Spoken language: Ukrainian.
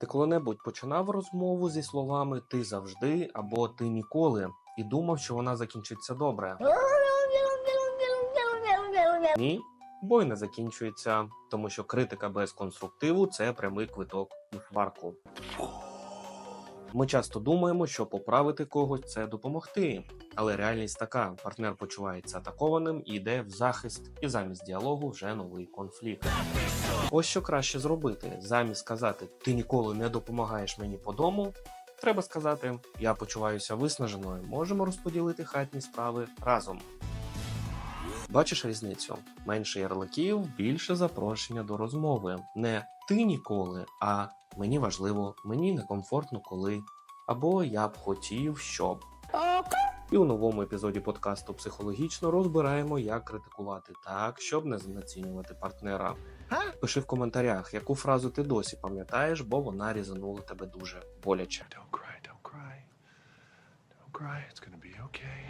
Ти коли-небудь починав розмову зі словами ти завжди або ти ніколи і думав, що вона закінчиться добре. Ні, бой не закінчується, тому що критика без конструктиву це прямий квиток у сварку. Ми часто думаємо, що поправити когось це допомогти, але реальність така: партнер почувається атакованим і йде в захист, і замість діалогу вже новий конфлікт. Ось що краще зробити: замість сказати ти ніколи не допомагаєш мені по дому. Треба сказати, я почуваюся виснаженою, можемо розподілити хатні справи разом. Бачиш різницю? Менше ярликів, більше запрошення до розмови. Не ти ніколи, а мені важливо, мені некомфортно коли. Або я б хотів, щоб. І у новому епізоді подкасту психологічно розбираємо, як критикувати так, щоб не знецінювати партнера. Пиши в коментарях, яку фразу ти досі пам'ятаєш, бо вона різанула тебе дуже боляче. Don't cry, don't cry. Don't cry, it's gonna be okay.